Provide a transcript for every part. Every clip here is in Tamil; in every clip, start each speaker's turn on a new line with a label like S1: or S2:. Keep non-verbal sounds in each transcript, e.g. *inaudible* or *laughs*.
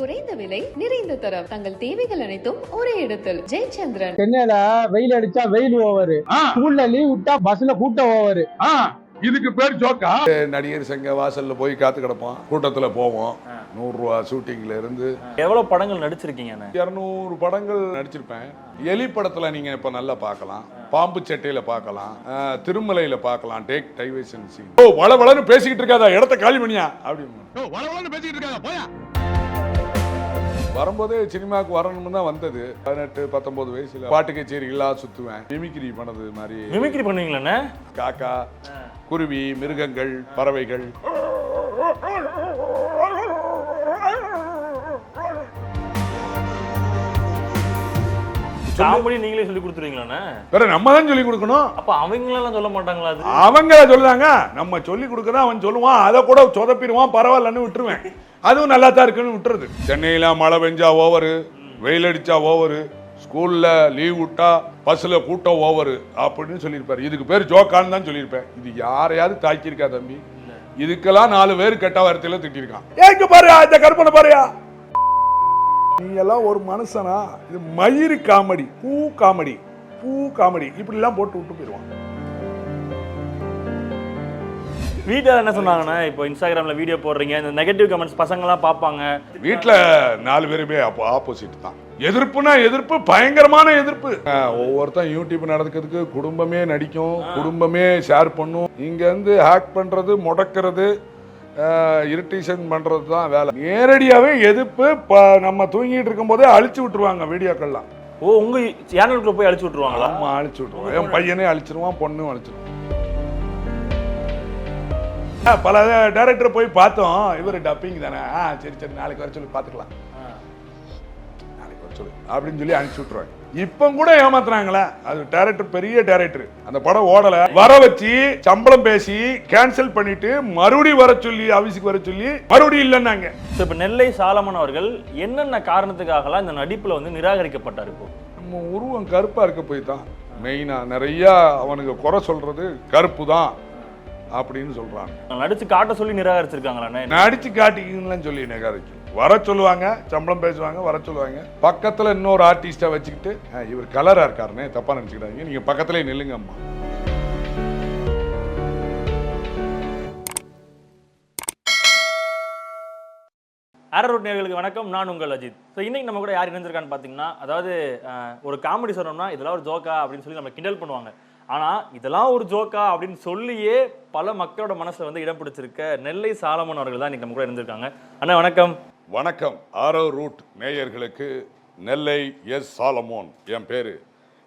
S1: குறைந்த விலை நிறைந்த தரம். தங்கள் தேவைகள் அனைத்தும் ஒரே இடத்தில். ஜெயச்சந்திரன்.
S2: சென்னையில வெயில் அடிச்சா வெயில் ஓவரு. ஸ்கூல்ல லீவ் விட்டா பஸ்ல கூட்டம் ஓவரு.
S3: இதுக்கு பேர் ஜோக்கா? நடிகர் சங்க வாசல்ல போய் காத்து கிடப்போம் கூட்டத்துல போவோம். நூறு ரூபா ஷூட்டிங்ல இருந்து.
S4: எவ்வளவு படங்கள் நடிச்சிருக்கீங்க
S3: இருநூறு படங்கள் நடிச்சிருப்பேன். எலி படத்துல நீங்க இப்ப நல்லா பார்க்கலாம். பாம்பு சட்டையில பார்க்கலாம். திருமலையில பார்க்கலாம். டேக் டைவேஷன் சீன் ஓ வள வளன்னு பேசிக்கிட்டு இருக்காதா இடத்த காலி பண்ணியா? அப்படின்னு வள வளன்னு பேசிக்கிட்டு இருக்காங்க போயா. வரும்போதே சினிமாவுக்கு வரணும்னு தான் வந்தது. பதினெட்டு பத்தொன்பது வயசுல பாட்டு கச்சேரிகள்லாம் சுத்துவேன். மிமிக்ரி பண்ணது மாதிரி.
S4: மிமிக்ரி பண்ணுவீங்களே
S3: காக்கா குருவி மிருகங்கள் பறவைகள்.
S4: காமெடி நீங்களே சொல்லி கொடுத்துருவீங்களாண்ணே?
S3: வேற நம்ம தான் சொல்லி கொடுக்கணும்.
S4: அப்ப அவங்களெல்லாம் சொல்ல மாட்டாங்களா அது?
S3: அவங்க சொல்லுதாங்க. நம்ம சொல்லி கொடுக்கறத அவன் சொல்லுவான். அதை கூட சொதப்பிடுவான் பரவாயில்லன்னு விட்டுருவேன். அதுவும் நல்லா தான் இருக்குன்னு விட்டுறது சென்னையில மழை பெஞ்சா ஓவரு வெயில் அடிச்சா ஓவரு ஸ்கூல்ல லீவ் விட்டா பஸ்ல கூட்டம் ஓவரு அப்படின்னு சொல்லியிருப்பாரு. இதுக்கு பேர் ஜோக்கான்னு தான் சொல்லியிருப்பேன். இது யாரையாவது தாக்கியிருக்கா தம்பி? இதுக்கெல்லாம் நாலு பேர் கெட்ட வார்த்தையில திட்டிருக்கான் ஏங்க பாருயா இந்த கற்பனை பாருயா? நீ எல்லாம் ஒரு மனுஷனா இது மயிறு காமெடி பூ காமெடி பூ காமெடி இப்படி எல்லாம் போட்டு விட்டு போயிடுவான்.
S4: வீட்டில் என்ன சொன்னாங்கண்ணா இப்போ இன்ஸ்டாகிராம்ல வீடியோ போடுறீங்க இந்த நெகட்டிவ் கமெண்ட்ஸ் பசங்களாம் பார்ப்பாங்க.
S3: வீட்ல நாலு பேருமே அப்போ ஆப்போசிட் தான். எதிர்ப்புனா எதிர்ப்பு பயங்கரமான எதிர்ப்பு. ஒவ்வொருத்தன் யூடியூப் நடக்கிறதுக்கு குடும்பமே நடிக்கும் குடும்பமே ஷேர் பண்ணும். இங்க இருந்து ஹேக் பண்றது முடக்கிறது இரிட்டேஷன் பண்றது தான் வேலை. நேரடியாவே எதிர்ப்பு ப- நம்ம தூங்கிட்டு இருக்கும் போதே அழிச்சு விட்டுருவாங்க வீடியோக்கள்லாம்
S4: ஓ உங்க சேனலுக்குள்ள போய் அழிச்சு விட்டுருவாங்களா?
S3: அம்மா அழிச்சு விட்டுருவான் என் பையனே அழிச்சிருவான் பொண்ணும் அழிச்சிருவான். பல டேரக்டர் போய் பார்த்தோம். இவர் டப்பிங் தானே. ஆ சரி சரி நாளைக்கு வர சொல்லி பார்த்துக்கலாம். நாளைக்கு வர சொல்லு அப்படின்னு சொல்லி அனுப்பிச்சு விட்டுருவாங்க. இப்போ கூட ஏமாத்துறாங்களே. அது டேரக்டர் பெரிய டேரக்டர் அந்த படம் ஓடல. வர வச்சு சம்பளம் பேசி கேன்சல் பண்ணிட்டு மறுபடியும் வர சொல்லி ஆபீஸுக்கு வர சொல்லி மறுபடியும் இல்லைன்னாங்க.
S4: ஸோ இப்போ நெல்லை சாலமன் அவர்கள் என்னென்ன காரணத்துக்காகலாம் இந்த நடிப்புல வந்து நிராகரிக்கப்பட்டார் இப்போ?
S3: நம்ம உருவம் கருப்பா இருக்க போய் தான் மெயினா நிறைய அவனுக்கு குறை சொல்றது கருப்பு தான் அப்படின்னு சொல்றாங்க.
S4: நடிச்சு காட்ட சொல்லி நிராகரிச்சிருக்காங்களாண்ணே?
S3: நடிச்சு காட்டிக்கீங்கன்னு சொல்லி நெகாரிச்சு வர சொல்லுவாங்க சம்பளம் பேசுவாங்க வர சொல்லுவாங்க. பக்கத்தில் இன்னொரு ஆர்டிஸ்டா வச்சுக்கிட்டு இவர் கலராக இருக்காருன்னு தப்பாக நினைச்சுக்கிட்டாங்க நீங்கள் பக்கத்துலேயே நில்லுங்க அம்மா
S4: அரரோட் நேர்களுக்கு வணக்கம். நான் உங்கள் அஜித். ஸோ இன்னைக்கு நம்ம கூட யார் இணைஞ்சிருக்கான்னு பார்த்தீங்கன்னா அதாவது ஒரு காமெடி சொன்னோம்னா இதெல்லாம் ஒரு ஜோக்கா அப்படின்னு சொல்லி நம்ம கிண்டல் பண்ணுவாங்க. ஆனால் இதெல்லாம் ஒரு ஜோக்கா அப்படின்னு சொல்லியே பல மக்களோட மனசில் வந்து இடம் பிடிச்சிருக்க நெல்லை சாலமன் அவர்கள் தான் இன்னைக்கு நம்ம கூட இருந்திருக்காங்க அண்ணா வணக்கம்.
S3: வணக்கம். ஆரோ ரூட் நேயர்களுக்கு நெல்லை எஸ். சாலமோன். என் பேரு.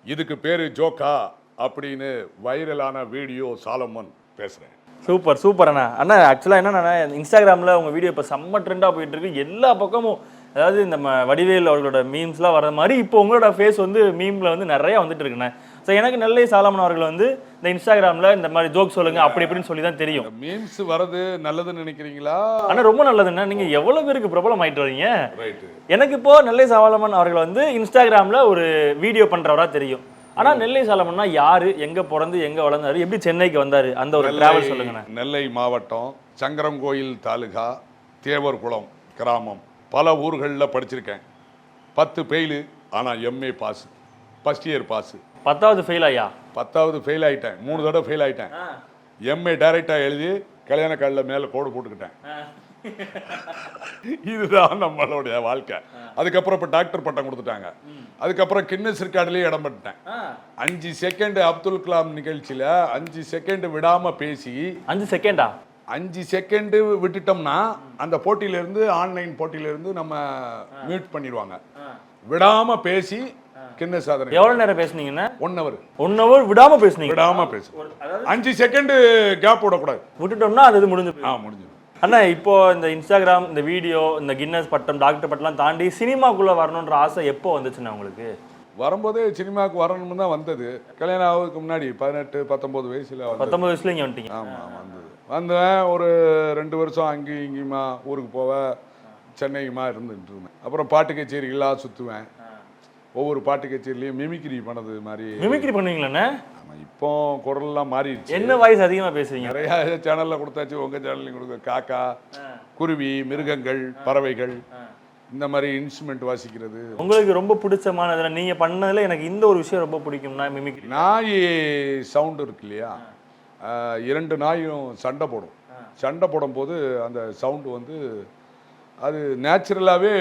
S3: இதுக்கு பேரு ஜோக்கா அப்படின்னு வைரலான வீடியோ சாலமோன் பேசுறேன்.
S4: சூப்பர் சூப்பர் அண்ணா. அண்ணா ஆக்சுவலாக என்னன்னா இன்ஸ்டாகிராமில் உங்கள் வீடியோ இப்போ செம்ம ட்ரெண்டாக போயிட்டு இருக்கு எல்லா பக்கமும் அதாவது இந்த வடிவேல் அவர்களோட மீம்ஸ்லாம் வர மாதிரி இப்போ உங்களோட ஃபேஸ் வந்து மீமில் வந்து நிறையா வந்துட்டு இருக்குண்ணே ஸோ எனக்கு நெல்லை சாலமன் அவர்கள் வந்து இந்த இன்ஸ்டாகிராமில் இந்த மாதிரி ஜோக் சொல்லுங்க அப்படி இப்படின்னு சொல்லி தான் தெரியும்.
S3: மீம்ஸ் வரது நல்லதுன்னு நினைக்கிறீங்களா?
S4: ஆனா ரொம்ப நல்லதுண்ணா நீங்க எவ்வளவு பேருக்கு பிரபலம் ஆயிட்டு வரீங்க? எனக்கு இப்போ நெல்லை சாலமன் அவர்கள் வந்து இன்ஸ்டாகிராம்ல ஒரு வீடியோ பண்றவரா தெரியும். ஆனா நெல்லை சாலமன்னா யாரு எங்க பிறந்து எங்க வளர்ந்தாரு எப்படி சென்னைக்கு வந்தாரு அந்த ஒரு டிராவல் சொல்லுங்கண்ணே.
S3: நெல்லை மாவட்டம் சங்கரங்கோயில் தாலுகா தேவர்குளம் கிராமம். பல ஊர்களில் படிச்சிருக்கேன். பத்து ஃபெயிலு ஆனால் MA pass first year pass
S4: பத்தாவது ஃபெயில் ஐயா
S3: பத்தாவது ஃபெயில் ஆயிட்டேன். மூணு தடவை ஃபெயில் ஆயிட்டேன். எம்ஏ டைரக்டாக எழுதி கல்யாண காலில் மேலே கோடு போட்டுக்கிட்டேன். இதுதான் நம்மளுடைய வாழ்க்கை. அதுக்கப்புறம் இப்போ டாக்டர் பட்டம் கொடுத்துட்டாங்க. அதுக்கப்புறம் கின்னஸ் ரெக்கார்டுலேயே இடம் பெற்றுட்டேன். அஞ்சு செகண்ட் அப்துல் கலாம் நிகழ்ச்சியில் அஞ்சு செகண்ட் விடாம பேசி
S4: அஞ்சு செகண்டா
S3: அஞ்சு செகண்ட் விட்டுட்டோம்னா அந்த போட்டியில இருந்து ஆன்லைன் போட்டியில இருந்து நம்ம மியூட் பண்ணிடுவாங்க விடாம பேசி கிண்ண சாதனை?
S4: எவ்வளவு நேரம் பேசுனீங்கண்ணே?
S3: ஒன் ஹவர்
S4: ஒன் ஹவர் விடாம பேசுனீங்க.
S3: விடாம பேசு. அஞ்சு செகண்ட் கேப் விடக்கூடாது.
S4: விட்டுட்டோம்னா அது இது முடிஞ்சு
S3: ஆ. முடிஞ்சது
S4: அண்ணா இப்போ இந்த இன்ஸ்டாகிராம் இந்த வீடியோ இந்த கின்னஸ் பட்டம் டாக்டர் பட்டம்லாம் தாண்டி சினிமாக்குள்ள வரணுன்ற ஆசை எப்போ வந்துச்சுண்ணா உங்களுக்கு?
S3: வரும்போதே சினிமாவுக்கு வரணும்னு தான் வந்தது. கல்யாணம் ஆகுறதுக்கு முன்னாடி பதினெட்டு பத்தொன்பது வயசுல வந்தது.
S4: பத்தொன்பது வயசுல இங்க வந்துட்டீங்க.
S3: ஆமா வந்தது. வந்தேன் ஒரு ரெண்டு வருஷம் அங்கேயும் இங்கேயுமா ஊருக்கு போவேன். சென்னைக்குமா இருந்துட்டு இருந்தேன். அப்புறம் பாட்டு கச்சேரிகளாக சுற்றுவேன் ஒவ்வொரு பாட்டு கச்சேரிலையும் மிமிக்ரி பண்ணது மாதிரி.
S4: மிமிக்ரி பண்ணுவீங்களாண்ணே
S3: ஆமா, இப்போ குரல்லாம் மாறிடுச்சு.
S4: என்ன வாய்ஸ் அதிகமா பேசுவீங்க
S3: நிறைய சேனல்ல கொடுத்தாச்சு. உங்க சேனல்லையும் கொடுக்க காக்கா குருவி மிருகங்கள் பறவைகள் இந்த மாதிரி இன்ஸ்ட்ருமெண்ட் வாசிக்கிறது.
S4: உங்களுக்கு ரொம்ப பிடிச்சமானதுல நீங்க பண்ணதுல எனக்கு இந்த ஒரு விஷயம் ரொம்ப பிடிக்கும்னா மிமிக்ரி
S3: நாய் சவுண்டு இருக்கு இல்லையா? இரண்டு நாயும் சண்டை போடும். சண்டை போடும்போது அந்த சவுண்டு வந்து அது நேச்சுரலாகவே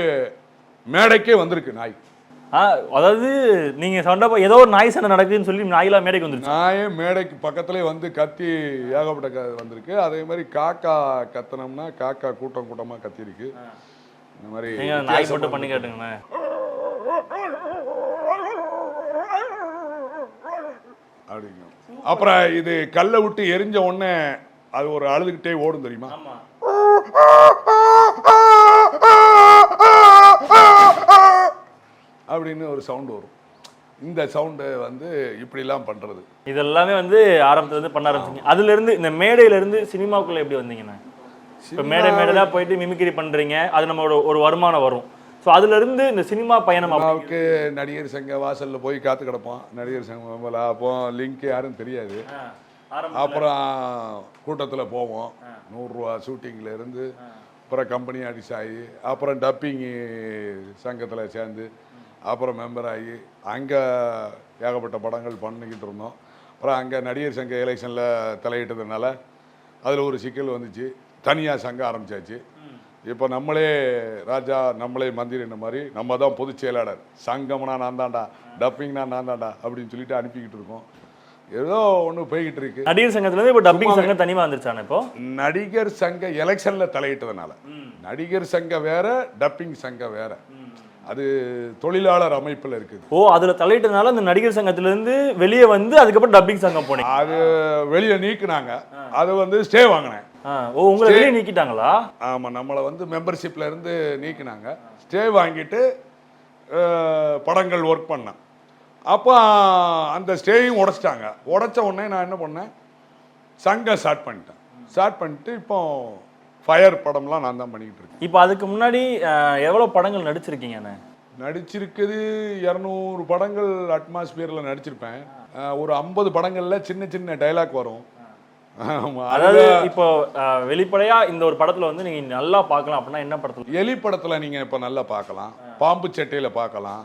S3: மேடைக்கே வந்திருக்கு நாய்.
S4: அதாவது நீங்க சண்டை ஏதோ ஒரு நாய் சண்டை நடக்குதுன்னு சொல்லி நாயெல்லாம் மேடைக்கு வந்துருச்சு.
S3: நாயே மேடைக்கு பக்கத்துலேயே வந்து கத்தி ஏகப்பட்ட க வந்திருக்கு. அதே மாதிரி காக்கா கத்துனோம்னா காக்கா கூட்டம் கூட்டமாக கத்திருக்கு இந்த மாதிரி
S4: நாய் மட்டும் பண்ணி காட்டுங்கண்ணே
S3: அப்படிங்க. அப்புறம் இது கல்லை விட்டு எரிஞ்ச உடனே அது ஒரு அழுதுகிட்டே ஓடும் தெரியுமா? அப்படின்னு ஒரு சவுண்டு வரும். இந்த சவுண்டு வந்து இப்படிலாம் பண்றது.
S4: இதெல்லாமே வந்து ஆரம்பத்துல இருந்து பண்ண ஆரம்பிச்சீங்க. அதுல இருந்து இந்த மேடையில இருந்து சினிமாக்குள்ள எப்படி வந்தீங்கண்ணே? இப்ப மேடை மேடையா போயிட்டு மிமிக்ரி பண்றீங்க. அது நம்மளோட ஒரு வருமானம் வரும். சோ அதுல இருந்து இந்த சினிமா பயணம்
S3: அம்மாவுக்கு நடிகர் சங்க வாசல்ல போய் காத்து கிடப்போம். நடிகர் சங்கம் member. அப்போ லிங்க் யாரும் தெரியாது. அப்புறம் கூட்டத்துல போவோம். நூறுரூவா இருந்து அப்புறம் கம்பெனி ஆகி அப்புறம் டப்பிங் சங்கத்துல சேர்ந்து அப்புறம் மெம்பர் ஆகி அங்க ஏகப்பட்ட படங்கள் பண்ணிக்கிட்டு இருந்தோம். அப்புறம் அங்க நடிகர் சங்க எலெக்ஷன்ல தலையிட்டதுனால அதுல ஒரு சிக்கல் வந்துச்சு. தனியா சங்கம் ஆரம்பிச்சாச்சு. இப்போ நம்மளே ராஜா நம்மளே மந்திரின மாதிரி நம்ம தான் பொதுச் செயலாளர். சங்கம்னா நான் தான்டா டப்பிங்னா நான் தான்டா அப்படின்னு சொல்லிட்டு அனுப்பிக்கிட்டு இருக்கோம். ஏதோ ஒன்று போய்கிட்டு இருக்கு.
S4: நடிகர் சங்கத்துல இப்போ டப்பிங் சங்கம் தனிமா வந்துருச்சானே இப்போ?
S3: நடிகர் சங்க எலெக்ஷன்ல தலையிட்டதுனால. நடிகர் சங்க வேற டப்பிங் சங்க வேற. அது தொழிலாளர் அமைப்புல இருக்குது.
S4: ஓ அதுல தலையிட்டதுனால அந்த நடிகர் சங்கத்துல இருந்து வெளியே வந்து அதுக்கப்புறம் டப்பிங் சங்கம் போனீங்க.
S3: அது வெளியே நீக்குனாங்க. அது வந்து ஸ்டே வாங்கினேன்.
S4: ஓ உங்களை வெளியே நீக்கிட்டாங்களா?
S3: ஆமா நம்மளை வந்து மெம்பர்ஷிப்ல இருந்து நீக்கினாங்க. ஸ்டே வாங்கிட்டு படங்கள் ஒர்க் பண்ணேன். அப்போ அந்த ஸ்டேயும் உடைச்சிட்டாங்க. உடைச்ச உடனே நான் என்ன பண்ணேன்? சங்கம் ஸ்டார்ட் பண்ணிட்டேன். ஸ்டார்ட் பண்ணிட்டு இப்போ ஃபயர் படம்லாம் நான் தான் பண்ணிக்கிட்டு இருக்கேன்.
S4: இப்போ அதுக்கு முன்னாடி ஆ, எவ்வளவு படங்கள் நடிச்சிருக்கீங்கண்ணே
S3: நடிச்சிருக்குது இரநூறு படங்கள் அட்மாஸ்பியரில் நடிச்சிருப்பேன். ஒரு ஐம்பது படங்களில் சின்ன சின்ன டைலாக் வரும்.
S4: அதாவது இப்போ வெளிப்படையா இந்த ஒரு படத்துல வந்து நீங்க நல்லா பார்க்கலாம் அப்படின்னா என்ன படத்துல?
S3: எலி படத்தில் நீங்கள் இப்போ நல்லா பார்க்கலாம். பாம்பு சட்டையில் பார்க்கலாம்.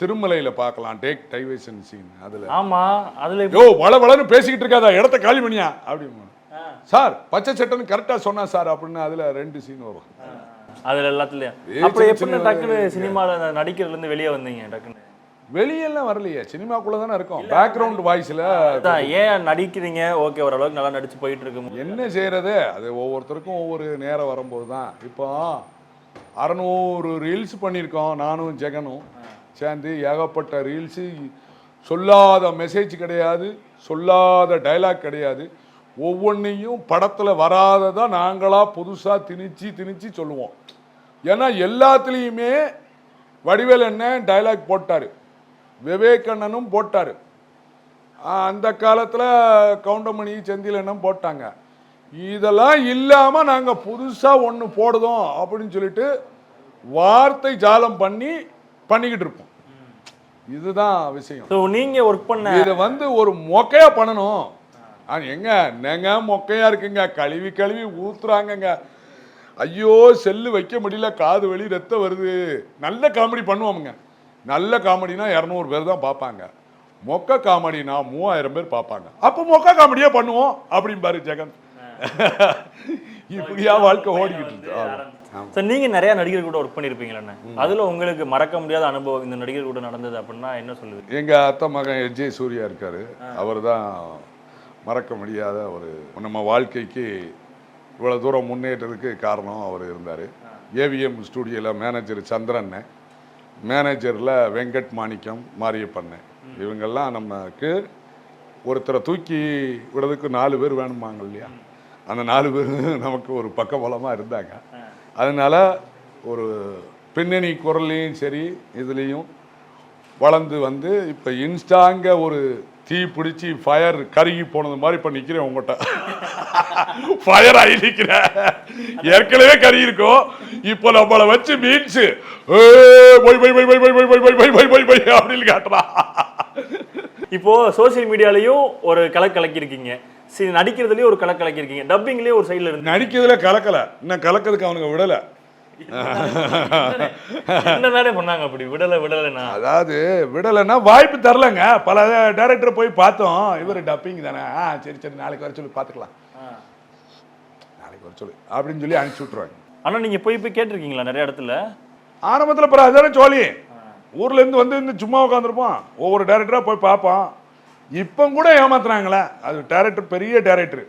S3: திருமலையில் பார்க்கலாம். டேக் டைவேஷன் சீன் அதில்.
S4: ஆமா அதுல
S3: யோ வள வளன்னு பேசிக்கிட்டு இருக்காதா இடத்த காலி பண்ணியா? அப்படின்னு சார் பச்சை சட்டைன்னு கரெக்டாக சொன்னா சார் அப்படின்னு அதில் ரெண்டு சீன் வரும்.
S4: அதுல எல்லாத்துலயும். அப்புறம் எப்படி டக்குனு சினிமால நடிக்கிறதுல இருந்து வெளியே வந்தீங்க டக்குன்னு.
S3: வெளியெல்லாம் வரலையே சினிமாக்குள்ளே தானே இருக்கும். பேக்ரவுண்ட் வாய்ஸில்
S4: அதான் ஏன் நடிக்கிறீங்க? ஓகே ஓரளவுக்கு நல்லா நடிச்சு போயிட்டு இருக்கு.
S3: என்ன செய்யறது? அது ஒவ்வொருத்தருக்கும் ஒவ்வொரு நேரம் வரும்போது தான் இப்போ அறநூறு ரீல்ஸ் பண்ணியிருக்கோம் நானும் ஜெகனும். சேர்ந்து ஏகப்பட்ட ரீல்ஸு சொல்லாத மெசேஜ் கிடையாது சொல்லாத டைலாக் கிடையாது. ஒவ்வொன்றையும் படத்தில் வராததா நாங்களாக புதுசாக திணிச்சு திணிச்சு சொல்லுவோம். ஏன்னா எல்லாத்துலேயுமே வடிவேல் என்ன டைலாக் போட்டார். விவேகண்ணனும் போட்டார். அந்த காலத்தில் கவுண்டமணி செந்திலண்ணன் போட்டாங்க. இதெல்லாம் இல்லாமல் நாங்கள் புதுசாக ஒன்று போடுதோம் அப்படின்னு சொல்லிட்டு வார்த்தை ஜாலம் பண்ணி பண்ணிக்கிட்டு இருப்போம். இதுதான் விஷயம்.
S4: ஸோ நீங்க ஒர்க் பண்ண
S3: இதை வந்து ஒரு மொக்கையா பண்ணணும். ஆ, எங்க? நெங்க மொக்கையா இருக்குங்க. கழுவி கழுவி ஊத்துறாங்கங்க. ஐயோ செல்லு வைக்க முடியல. காது வலி ரத்தம் வருது. நல்ல காமெடி பண்ணுவோமுங்க. நல்ல காமெடினா இரநூறு பேர் தான் பார்ப்பாங்க. மொக்க காமெடினா மூவாயிரம் பேர் பார்ப்பாங்க. அப்போ மொக்க காமெடியே பண்ணுவோம். அப்படிம்பாரு ஜெகன். *laughs* இப்படியா வாழ்க்கை ஓடிக்கிட்டு இருக்கு.
S4: ஸோ நீங்க நிறைய நடிகர் கூட ஒர்க் பண்ணிருப்பீங்களே அதுல உங்களுக்கு மறக்க முடியாத அனுபவம் இந்த நடிகர் கூட நடந்தது அப்படின்னா என்ன சொல்லுவீங்க?
S3: எங்க அத்தை மகன் எஜே சூர்யா இருக்காரு. அவர் தான் மறக்க முடியாத ஒரு நம்ம வாழ்க்கைக்கு இவ்வளோ தூரம் முன்னேற்றதுக்கு காரணம் அவர் இருந்தார். ஏவிஎம் ஸ்டூடியோவில் மேனேஜர் சந்திரன் மேனேஜரில் வெங்கட் மாணிக்கம் மாரியப்பண்ணன் இவங்கெல்லாம் நமக்கு ஒருத்தரை தூக்கி விடுறதுக்கு நாலு பேர் வேணுமாங்க இல்லையா? அந்த நாலு பேர் நமக்கு ஒரு பக்கபலமாக இருந்தாங்க. அதனால ஒரு பின்னணி குரல்லையும் சரி இதுலேயும் வளர்ந்து வந்து இப்போ இன்ஸ்டாங்க ஒரு தீ பிடிச்சி ஃபயர் கருகி போனது மாதிரி இப்போ நிற்கிறேன் உங்கள்கிட்ட ஃபயர் ஆகி நிற்கிறேன் ஏற்கனவே கருகி இருக்கும் இப்போ நம்மளை வச்சு மீன்ஸ் போய் போய் போய் போய் போய் போய் போய் போய் போய் போய் போய் போய் அப்படின்னு காட்டுறான்
S4: இப்போ சோஷியல் மீடியாலயும் ஒரு கலக்கு கலக்கியிருக்கீங்க சரி நடிக்கிறதுலயும் ஒரு கலக்கு கலக்கியிருக்கீங்க டப்பிங்லயும் ஒரு சைடுல இருந்து
S3: நடிக்கிறதுல கலக்கல இன்னும் கலக்கிறதுக்கு அவனுங்க விடலை
S4: என்னதானே பண்ணாங்க அப்படி? விடல விடலைன்னா
S3: அதாவது விடலைன்னா வாய்ப்பு தரலங்க. பல டைரக்டர் போய் பார்த்தோம். இவர் டப்பிங் தானே. ஆ சரி சரி நாளைக்கு வர சொல்லி பார்த்துக்கலாம். நாளைக்கு வர சொல்லி. அப்படின்னு சொல்லி அனுப்பிச்சி விட்ருவாங்க
S4: ஆனா நீங்க போய் போய் கேட்டிருக்கீங்களா நிறைய இடத்துல?
S3: ஆரம்பத்தில் அப்புறம் அதுதானே சோழி. ஊர்ல இருந்து வந்து இந்த சும்மா உட்காந்துருப்போம் ஒவ்வொரு டேரக்டராக போய் பார்ப்போம். இப்போ கூட ஏமாத்துறாங்களே. அது டேரக்டர் பெரிய டேரக்டர்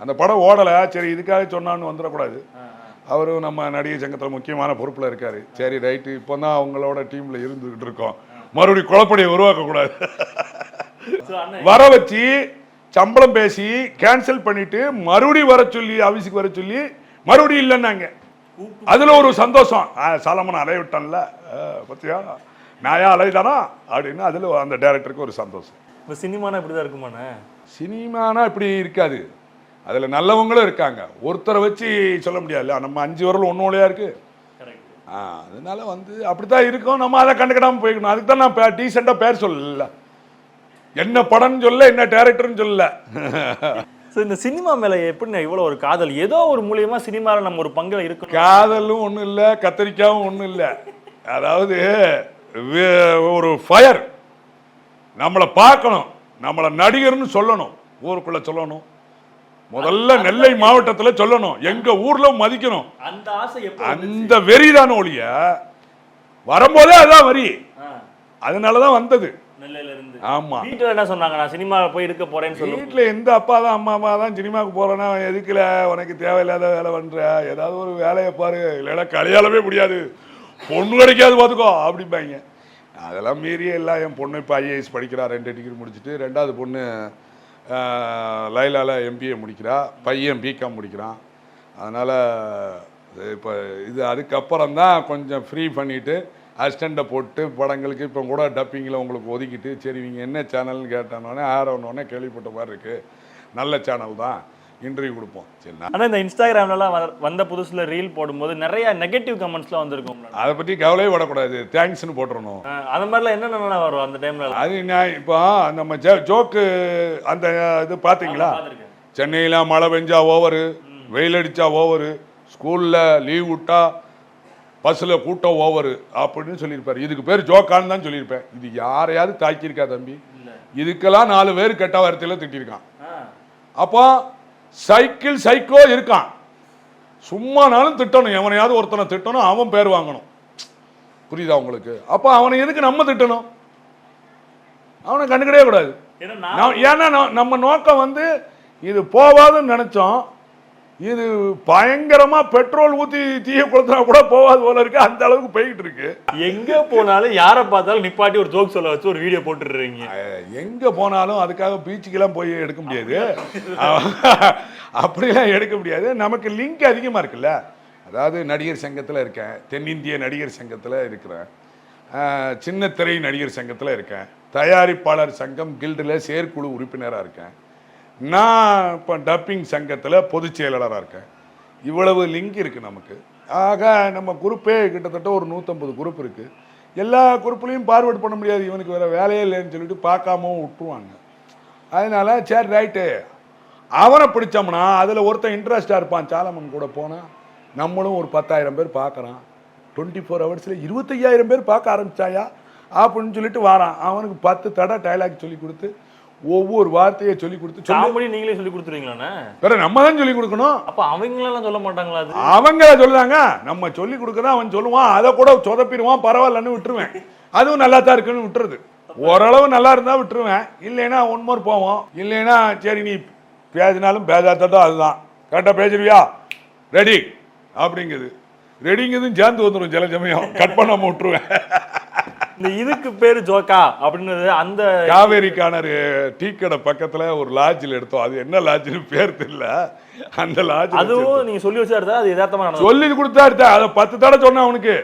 S3: அந்த படம் ஓடலை. சரி இதுக்காக சொன்னான்னு வந்துடக்கூடாது. அவரும் நம்ம நடிகர் சங்கத்தில் முக்கியமான பொறுப்பில் இருக்காரு. சரி ரைட்டு. இப்போ தான் அவங்களோட டீமில் இருந்துகிட்டு இருக்கோம். மறுபடியும் குழப்படியை உருவாக்கக்கூடாது. வர வச்சு சம்பளம் பேசி கேன்சல் பண்ணிட்டு மறுபடியும் வர சொல்லி ஆஃபீஸுக்கு வர சொல்லி மறுபடியும் இல்லைன்னாங்க. அதுல ஒரு சந்தோஷம். சாலமன் அலைய விட்டான்ல. பத்தியா? நாயா அலைதானா? அப்படின்னு அதுல அந்த டைரக்டருக்கு ஒரு சந்தோஷம்.
S4: இப்ப சினிமானா இப்படிதான் இருக்குமாண்ணே?
S3: சினிமானா இப்படி இருக்காது. அதுல நல்லவங்களும் இருக்காங்க. ஒருத்தரை வச்சு சொல்ல முடியாதுல்ல நம்ம அஞ்சு வரல ஒன்று ஒலையா இருக்கு? ஆ அதனால வந்து அப்படித்தான் இருக்கும். நம்ம அதை கண்டுக்கிடாம போய்க்கணும். அதுக்கு தான் நான் டீசெண்டாக பேர் சொல்லல. என்ன படம்னு சொல்ல என்ன டேரக்டர்னு சொல்லல.
S4: ஸோ இந்த சினிமா மேல எப்படி இவ்வளவு ஒரு காதல்? ஏதோ ஒரு மூலியமா சினிமால நம்ம ஒரு பங்குல இருக்கணும்.
S3: காதலும் ஒன்றும் இல்லை கத்தரிக்காவும் ஒன்றும் இல்லை. அதாவது ஒரு ஃபயர் நம்மளை பார்க்கணும். நம்மளை நடிகர்னு சொல்லணும். ஊருக்குள்ள சொல்லணும். முதல்ல நெல்லை மாவட்டத்தில் சொல்லணும். எங்க ஊர்ல மதிக்கணும்.
S4: அந்த ஆசை
S3: அந்த வெறிதான ஒழிய வரும்போதே அதான் வரி. அதனால தான் வந்தது. ஆமா.
S4: வீட்டுல என்ன சொன்னாங்க? நான் சினிமால போய் எடுக்க போறேன்னு சொல்லி.
S3: வீட்டில் எந்த அப்பா தான் அம்மா அம்மா தான் சினிமாவுக்கு போறேன்னா எதுக்குல? உனக்கு தேவையில்லாத வேலை பண்ற. ஏதாவது ஒரு வேலையை பாரு. இல்லைன்னா கல்யாணமே முடியாது. பொண்ணு கிடைக்காது பார்த்துக்கோ அப்படிம்பாங்க. அதெல்லாம் மீறியே இல்லை. என் பொண்ணு இப்போ ஐஏஎஸ் படிக்கிறா. ரெண்டு டிகிரி முடிச்சுட்டு ரெண்டாவது பொண்ணு லைலாவில் லைலால எம்பிஏ முடிக்கிறா பையன் பிகாம் முடிக்கிறான். அதனால் இப்போ இது அதுக்கப்புறம் தான் கொஞ்சம் ஃப்ரீ பண்ணிவிட்டு அசிஸ்டண்ட்டை போட்டு படங்களுக்கு இப்போ கூட டப்பிங்கில் உங்களுக்கு ஒதுக்கிட்டு சரி இவங்க என்ன சேனல்னு கேட்டானோடனே ஆரவனோடனே கேள்விப்பட்ட மாதிரி இருக்குது நல்ல சேனல் தான். இன்டர்வியூ கொடுப்போம். சரி நான்
S4: ஆனா இந்த இன்ஸ்டாகிராம்லலாம் வந்த புதுசுல ரீல் போடும்போது நிறைய நெகட்டிவ் கமெண்ட்ஸ்லாம் வந்திருக்கும்
S3: அதை பற்றி கவலையே படக்கூடாது. தேங்க்ஸ்னு போட்டுறணும்.
S4: அந்த மாதிரிலாம் என்னென்ன வரும் அந்த டைம்ல
S3: அது நான் இப்போ நம்ம ஜோ ஜோக்கு அந்த இது பார்த்தீங்களா சென்னையில் மழை பெஞ்சா ஓவரு வெயில் அடிச்சா ஓவரு ஸ்கூலில் லீவ் விட்டா பஸ்ஸில் கூட்டம் ஓவரு அப்படின்னு சொல்லியிருப்பாரு. இதுக்கு பேர் ஜோக்கான்னு தான் சொல்லியிருப்பேன். இது யாரையாவது தாக்கியிருக்கா தம்பி? இதுக்கெல்லாம் நாலு பேர் கெட்ட வார்த்தையில திட்டிருக்கான் அப்போ சைக்கிள் சைக்கோ இருக்கான். சும்மானாலும் திட்டணும். எவனையாவது ஒருத்தனை திட்டணும் அவன் பேர் வாங்கணும். புரியுதா உங்களுக்கு? அப்போ அவனை எதுக்கு நம்ம திட்டணும்? அவனை கண்டுக்கிடவே கூடாது.
S4: ஏன்னா
S3: நம்ம நோக்கம் வந்து இது போவாதுன்னு நினைச்சோம். இது பயங்கரமா பெட்ரோல் ஊத்தி தீய கொளுத்தினா கூட போவாது போல இருக்கு. அந்த அளவுக்கு போய்கிட்டு இருக்கு.
S4: எங்க போனாலும் யாரை பார்த்தாலும் நிப்பாட்டி ஒரு ஜோக் சொல்ல வச்சு ஒரு வீடியோ போட்டுடுறீங்க.
S3: எங்க போனாலும் அதுக்காக பீச்சுக்கெல்லாம் போய் எடுக்க முடியாது. அப்படிலாம் எடுக்க முடியாது. நமக்கு லிங்க் அதிகமா இருக்குல்ல. அதாவது நடிகர் சங்கத்துல இருக்கேன். தென்னிந்திய நடிகர் சங்கத்துல இருக்கிறேன். சின்ன திரை நடிகர் சங்கத்துல இருக்கேன். தயாரிப்பாளர் சங்கம் கில்டில் செயற்குழு உறுப்பினராக இருக்கேன். நான் இப்போ டப்பிங் சங்கத்தில் பொதுச் செயலாளராக இருக்கேன். இவ்வளவு லிங்க் இருக்குது நமக்கு. ஆக நம்ம குரூப்பே கிட்டத்தட்ட ஒரு நூற்றம்பது குரூப் இருக்குது எல்லா குரூப்லேயும் பார்வர்ட் பண்ண முடியாது. இவனுக்கு வேறு வேலையே இல்லைன்னு சொல்லிட்டு பார்க்காமவும் விட்டுருவாங்க. அதனால சரி ரைட்டு அவனை பிடிச்சோம்னா அதில் ஒருத்தன் இன்ட்ரெஸ்டாக இருப்பான். சாலமன் கூட போனால் நம்மளும் ஒரு பத்தாயிரம் பேர் பார்க்குறான். டுவெண்ட்டி ஃபோர் ஹவர்ஸில் இருபத்தையாயிரம் பேர் பார்க்க ஆரம்பித்தாயா அப்படின்னு சொல்லிட்டு வாரான். அவனுக்கு பத்து தடவை டைலாக் சொல்லி கொடுத்து ஒவ்வொரு வார்த்தையை சொல்லி கொடுத்து சொல்லி.
S4: நீங்களே சொல்லி கொடுத்துருவீங்களாண்ணே?
S3: வேற நம்ம தான் சொல்லி கொடுக்கணும்.
S4: அப்ப அவங்களெல்லாம் சொல்ல மாட்டாங்களா அது?
S3: அவங்க சொல்லுதாங்க நம்ம சொல்லி கொடுக்கறத அவன் சொல்லுவான். அதை கூட சொதப்பிடுவான். பரவாயில்லன்னு விட்டுருவேன். அதுவும் நல்லா தான் இருக்குன்னு விட்டுறது ஓரளவு நல்லா இருந்தா விட்டுருவேன். இல்லைன்னா ஒன் மோர் போவோம். இல்லைன்னா சரி நீ பேசினாலும் பேசாததும் அதுதான். கரெக்டாக பேசுறியா ரெடி அப்படிங்குது. ரெடிங்கிறதும் சேர்ந்து வந்துடும் சில சமயம். கட் பண்ணாம விட்டுருவேன்.
S4: இந்த இதுக்கு பேரு ஜோக்கா அப்படின்றது அந்த
S3: காவேரி காணர் டீ கடை பக்கத்துல ஒரு லாட்ஜில் எடுத்தோம். அது என்ன லாட்ஜ்னு பேர் தெரியல. அந்த லாட்ஜ்
S4: அதுவும் நீங்க சொல்லி வச்சா இருந்தா அது யதார்த்தமா
S3: சொல்லி கொடுத்தா எடுத்தா அதை பத்து தடவை சொன்னேன் அவனுக்கு.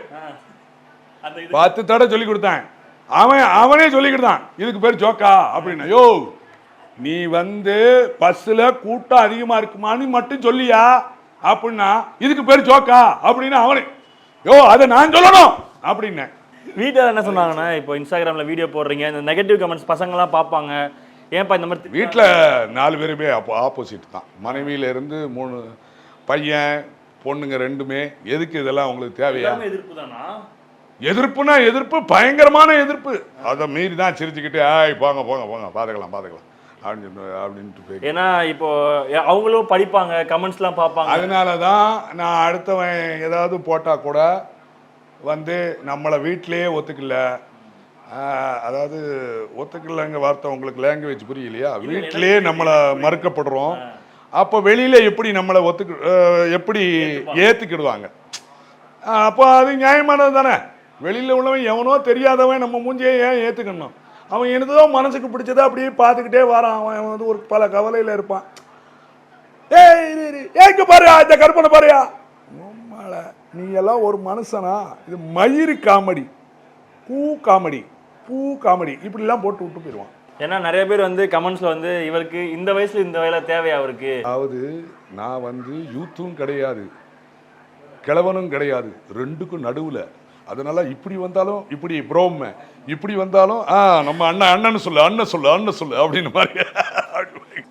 S3: பத்து தடவை சொல்லி கொடுத்தேன். அவன் அவனே சொல்லிக்கிட்டான். இதுக்கு பேர் ஜோக்கா அப்படின்னா. யோ நீ வந்து பஸ்ஸில் கூட்டம் அதிகமாக இருக்குமான்னு மட்டும் சொல்லியா? அப்படின்னா இதுக்கு பேர் ஜோக்கா அப்படின்னு அவனே. யோ அதை நான் சொல்லணும் அப்படின்னேன்
S4: வீட்டுல என்ன சொன்னாங்கன்னா இப்போ இன்ஸ்டாகிராம்ல வீடியோ போடுறீங்க இந்த நெகட்டிவ் கமெண்ட்ஸ் பசங்க எல்லாம் பார்ப்பாங்க. ஏன்பா இந்த மாதிரி
S3: வீட்டில் நாலு பேருமே அப்போ ஆப்போசிட் தான். மனைவியில இருந்து மூணு பையன் பொண்ணுங்க ரெண்டுமே எதுக்கு இதெல்லாம் உங்களுக்கு தேவையா?
S4: எதிர்ப்பு தானா?
S3: எதிர்ப்புனா எதிர்ப்பு பயங்கரமான எதிர்ப்பு. அதை மீறி தான் சிரிச்சுக்கிட்டு ஆய் போங்க போங்க போங்க பார்த்துக்கலாம் பார்த்துக்கலாம். அப்படின்னு அப்படின்ட்டு
S4: ஏன்னா இப்போ அவங்களும் படிப்பாங்க கமெண்ட்ஸ்லாம் பார்ப்பாங்க.
S3: அதனால தான் நான் அடுத்தவன் ஏதாவது போட்டால் கூட வந்து நம்மளை வீட்டிலேயே ஒத்துக்கல. அதாவது ஒத்துக்கலைங்க வார்த்தை உங்களுக்கு லாங்குவேஜ் புரியலையா? வீட்டிலேயே நம்மளை மறுக்கப்படுறோம். அப்போ வெளியில் எப்படி நம்மளை ஒத்துக்கு எப்படி ஏற்றுக்கிடுவாங்க அப்போ அது நியாயமானது தானே? வெளியில் உள்ளவன் எவனோ தெரியாதவன் நம்ம மூஞ்சியை ஏன் ஏற்றுக்கணும் அவன் என்னதோ மனசுக்கு பிடிச்சதை அப்படியே பார்த்துக்கிட்டே வரான். அவன் வந்து ஒரு பல கவலையில் இருப்பான். ஏய் இரு, இரு. ஏய், இங்க பாரு இந்த கற்பனை பாருயா? உம்மால, நீ எல்லாம் ஒரு மனுஷனா? இது மயிறு காமெடி. பூ காமெடி. பூ காமெடி. இப்படிலாம் போட்டு விட்டு போயிடுவான்.
S4: ஏன்னா நிறைய பேர் வந்து கமெண்ட்ஸ்ல வந்து இவருக்கு இந்த வயசுல இந்த வேலை தேவையா அவருக்கு?
S3: அதாவது நான் வந்து யூத்தும் கிடையாது. கிழவனும் கிடையாது. ரெண்டுக்கும் நடுவுல. அதனால இப்படி வந்தாலும் இப்படி ப்ரோம் இப்படி வந்தாலும் ஆ நம்ம அண்ணன் அண்ணன் சொல்லு அண்ணன் சொல்லு அண்ணன் சொல்லு அப்படின்னு மாதிரி.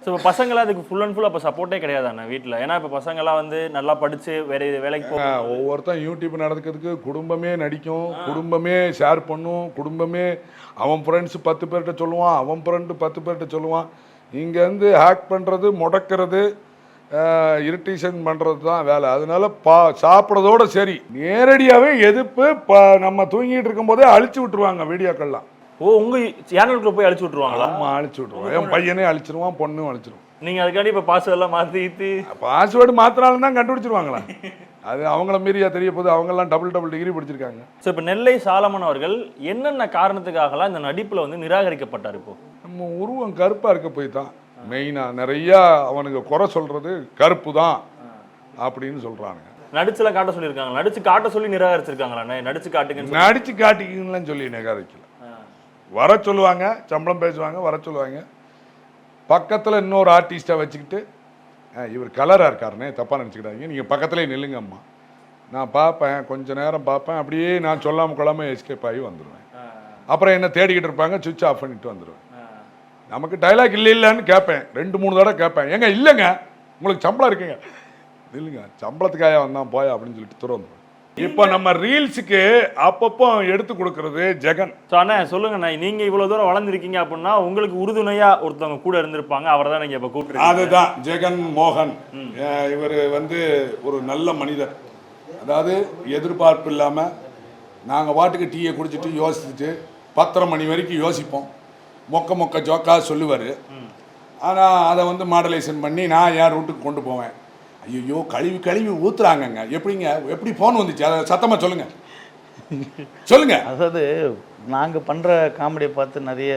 S4: ஸோ இப்போ பசங்களாம் அதுக்கு ஃபுல் அண்ட் ஃபுல் அப்போ சப்போர்ட்டே கிடையாது அண்ணா வீட்டில் ஏன்னா இப்போ பசங்களாம் வந்து நல்லா படிச்சு வேற இது வேலைக்கு போ
S3: ஆ, ஒவ்வொருத்தன் யூடியூப் நடக்கிறதுக்கு குடும்பமே நடிக்கும் குடும்பமே ஷேர் பண்ணும் குடும்பமே அவன் ஃப்ரெண்ட்ஸ் பத்து பேர்கிட்ட சொல்லுவான் அவன் ஃப்ரெண்டு பத்து பேர்கிட்ட சொல்லுவான். இங்கேருந்து ஹேக் பண்ணுறது முடக்கிறது இரிட்டேஷன் பண்ணுறது தான் வேலை. அதனால பா சாப்பிட்றதோட சரி. நேரடியாகவே எதிர்ப்பு ப நம்ம தூங்கிட்டு இருக்கும்போதே அழிச்சு விட்டுருவாங்க வீடியோக்கள்லாம்.
S4: ஓ உங்க சேனலுக்குள்ள போய் அழிச்சு விட்டுருவாங்களா?
S3: ஆமாம் அழிச்சு விட்ருவான் என் பையனே அழிச்சிருவான் பொண்ணும் அழிச்சிருவான்
S4: நீங்க அதுக்காண்டி இப்போ பாஸ்வேர்ட் எல்லாம் மாத்தி
S3: பாஸ்வேர்டு மாத்தினாலும் தான் கண்டுபிடிச்சிருவாங்களா? அது அவங்கள மீறியா தெரிய போது அவங்கெல்லாம் டபுள் டபுள் டிகிரி படிச்சிருக்காங்க.
S4: ஸோ இப்போ நெல்லை சாலமன் அவர்கள் என்னென்ன காரணத்துக்காகலாம் இந்த நடிப்புல வந்து நிராகரிக்கப்பட்டார் இப்போ?
S3: நம்ம உருவம் கருப்பா இருக்க போய் தான். மெயினா நிறைய அவனுக்கு குறை சொல்றது கருப்பு தான் அப்படின்னு சொல்றானுங்க.
S4: நடிச்சுலாம் காட்ட சொல்லியிருக்காங்க நடிச்சு காட்ட சொல்லி நிராகரிச்சிருக்காங்களா? நடிச்சு காட்டுங்கன்னு
S3: நடிச்சு காட்டிக்கீங்களாம் சொல்லி நிகாரிக்கல வர சொல்லுவாங்க சம்பளம் பேசுவாங்க வர சொல்லுவாங்க. பக்கத்துல இன்னொரு ஆர்டிஸ்டை வச்சுக்கிட்டு "அஹ், இவர் கலரா இருக்காருனே தப்பா நினச்சிக்கிட்டாங்க நீங்க பக்கத்துலேயே நில்லுங்க அம்மா. நான் பார்ப்பேன் கொஞ்ச நேரம் பார்ப்பேன் அப்படியே நான் சொல்லாம கொள்ளாம எஸ்கேப் ஆகி வந்துடுவேன் அப்புறம் என்ன தேடிக்கிட்டு இருப்பாங்க சுவிட்ச் ஆஃப் பண்ணிட்டு வந்துடுவேன் நமக்கு டைலாக் இல்லை இல்லைன்னு கேட்பேன் ரெண்டு மூணு தடவை கேட்பேன். ஏங்க இல்லைங்க உங்களுக்கு சம்பளம் இருக்குங்க. இல்லைங்க சம்பளத்துக்காக வந்தான் போயா அப்படின்னு சொல்லிட்டு துறந்து இப்போ நம்ம ரீல்ஸுக்கு அப்பப்போ எடுத்து கொடுக்கறது ஜெகன்.
S4: ஸோ அண்ணா சொல்லுங்க அண்ணா நீங்க இவ்வளவு தூரம் வளர்ந்துருக்கீங்க அப்படின்னா உங்களுக்கு உறுதுணையா ஒருத்தவங்க கூட இருந்திருப்பாங்க அவரை தான் நீங்க இப்போ கூப்பிட்டு
S3: அதுதான் ஜெகன் மோகன். இவர் வந்து ஒரு நல்ல மனிதர். அதாவது எதிர்பார்ப்பு இல்லாமல் நாங்கள் வாட்டுக்கு டீயை குடிச்சிட்டு யோசிச்சுட்டு பத்தரை மணி வரைக்கும் யோசிப்போம். மொக்க மொக்க ஜோக்கா சொல்லுவார். ஆனால் அதை வந்து மாடலேஷன் பண்ணி நான் என் ரூட்டுக்கு கொண்டு போவேன்? ஐயோ கழுவி கழுவி ஊத்துறாங்கங்க. எப்படிங்க? எப்படி ஃபோன் வந்துச்சு? அதை சத்தமாக சொல்லுங்கள் சொல்லுங்கள்
S5: அதாவது நாங்கள் பண்ணுற காமெடியை பார்த்து நிறைய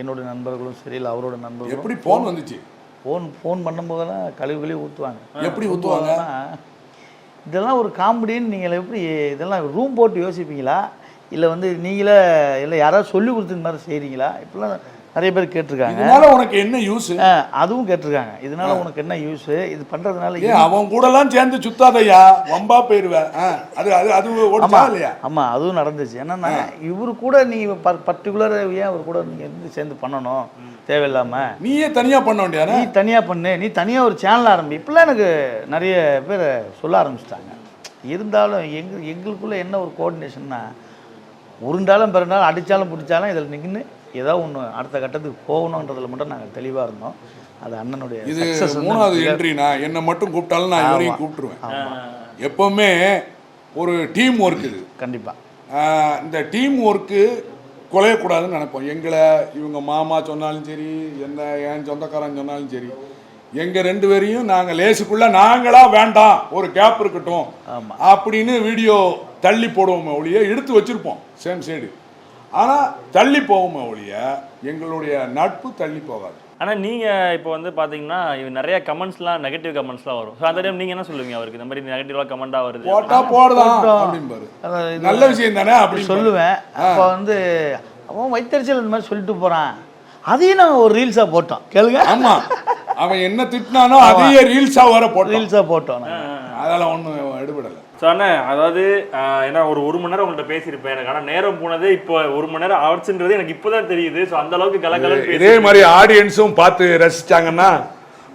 S5: என்னோட நண்பர்களும் சரி இல்லை அவரோட நண்பர்களும்
S3: எப்படி ஃபோன் வந்துச்சு?
S5: ஃபோன் ஃபோன் பண்ணும்போதெல்லாம் கழுவி கழுவி ஊற்றுவாங்க
S3: எப்படி ஊற்றுவாங்க
S5: இதெல்லாம் ஒரு காமெடின்னு நீங்கள் எப்படி இதெல்லாம் ரூம் போட்டு யோசிப்பீங்களா? இல்லை வந்து நீங்களே இல்லை யாராவது சொல்லி கொடுத்த மாதிரி செய்கிறீங்களா இப்படிலாம் நிறைய பேர் கேட்டிருக்காங்க.
S3: இதனால உனக்கு என்ன யூஸ்
S5: அதுவும் கேட்டிருக்காங்க. இதனால உனக்கு என்ன யூஸ் இது பண்ணுறதுனால
S3: ஏன் அவன் கூடலாம் சேர்ந்து சுத்தாதையா வம்பா போயிருவேன். அது அது அது இல்லையா?
S5: ஆமாம் அதுவும் நடந்துச்சு. என்னன்னா இவரு கூட நீங்கள் பர்டிகுலர் ஏன் அவர் கூட நீங்கள் இருந்து சேர்ந்து பண்ணணும்? தேவையில்லாமல்
S3: நீயே தனியா பண்ண வேண்டியானே
S5: நீ தனியாக பண்ணு. நீ தனியாக ஒரு சேனல் ஆரம்பி. இப்படிலாம் எனக்கு நிறைய பேர் சொல்ல ஆரம்பிச்சிட்டாங்க. இருந்தாலும் எங்க எங்களுக்குள்ள என்ன ஒரு கோஆர்டினேஷன்னா உருண்டாலும் பிறந்தாலும் அடித்தாலும் பிடிச்சாலும் இதில் நின்று ஏதோ ஒன்று அடுத்த கட்டத்துக்கு போகணுன்றதுல மட்டும் நாங்கள் தெளிவாக இருந்தோம். அது அண்ணனுடைய
S3: இது மூணாவது
S5: மிக-
S3: என்ட்ரி நான் என்னை மட்டும் கூப்பிட்டாலும் நான் இவரையும் கூப்பிட்டுருவேன். எப்பவுமே ஒரு டீம் ஒர்க் இது.
S5: கண்டிப்பாக
S3: இந்த டீம் ஒர்க்கு குலையக்கூடாதுன்னு நினைப்போம். எங்களை இவங்க மாமா சொன்னாலும் சரி என்ன என் சொந்தக்காரன் சொன்னாலும் சரி எங்க ரெண்டு பேரையும் நாங்க லேசுக்குள்ள நாங்களா வேண்டாம். ஒரு கேப் இருக்கட்டும்.
S5: ஆமா.
S3: அப்படின்னு வீடியோ தள்ளி போடுவோமே ஒழிய எடுத்து வச்சிருப்போம். சேம் சைடு ஆனா தள்ளி போவோமே ஒழிய எங்களுடைய நட்பு தள்ளி போகாது.
S4: ஆனா நீங்க இப்போ வந்து பாத்தீங்கன்னா இவ நிறைய கமெண்ட்ஸ்லாம் நெகட்டிவ் கமெண்ட்ஸ்லாம் வரும். ஸோ அந்த டைம் நீங்க என்ன சொல்லுவீங்க அவருக்கு? இந்த மாதிரி நெகட்டிவா கமெண்டா வருது?
S3: போட்டா போடுதான்
S5: போட்டோம்.
S3: அப்படிம்பாரு
S5: அதான் இது
S3: நல்ல விஷயம் தானே அப்படி
S5: சொல்லுவேன். அப்போ வந்து அவன் வைத்தறிச்சல் இந்த மாதிரி சொல்லிட்டு போகிறான் அதையும் நாங்கள் ஒரு ரீல்ஸாக போட்டோம். கேளுங்க.
S3: ஆமா. அவன் என்ன திட்டினானோ அதையே ரீல்ஸா வர போட்டோம்
S5: ரீல்ஸாக போட்டோம்.
S3: அதெல்லாம் ஒண்ணும் எடுபடல.
S4: ஸோ அண்ணா அதாவது ஏன்னா ஒரு ஒரு மணி நேரம் உங்கள்கிட்ட பேசியிருப்பேன் எனக்கு. ஆனால் நேரம் போனதே இப்போ ஒரு மணி நேரம் ஆச்சுன்றது எனக்கு இப்போதான் தெரியுது. ஸோ அந்த அளவுக்கு கலக்கலன்னு
S3: இதே மாதிரி ஆடியன்ஸும் பார்த்து ரசிச்சாங்கன்னா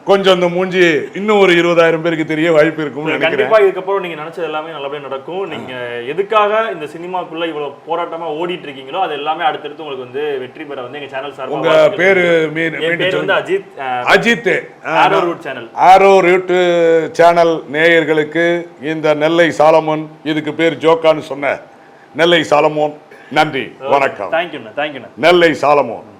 S3: கொஞ்சம் இந்த மூஞ்சி இன்னும் ஒரு இருபதாயிரம் பேருக்கு தெரிய வாய்ப்பு நினைக்கிறேன்.
S4: கண்டிப்பா இதுக்கப்புறம் நீங்க நினைச்சது எல்லாமே நல்லபடியா நடக்கும். நீங்க எதுக்காக இந்த சினிமாக்குள்ள இவ்வளவு போராட்டமா ஓடிட்டு இருக்கீங்களோ அது எல்லாமே அடுத்தடுத்து உங்களுக்கு வந்து வெற்றி பெற வந்து எங்க சேனல் சார்பா
S3: உங்க பேரு
S4: வந்து. Ajith
S3: Ajith
S4: arrow root channel
S3: arrow root channel நேயர்களுக்கு இந்த நெல்லை சாலமோன் இதுக்கு பேர் ஜோக்கான்னு சொன்ன நெல்லை சாலமோன் நன்றி வணக்கம்.
S4: தேங்க்யூண்ணா தேங்க்யூண்ணா
S3: நெல்லை சாலமோன்.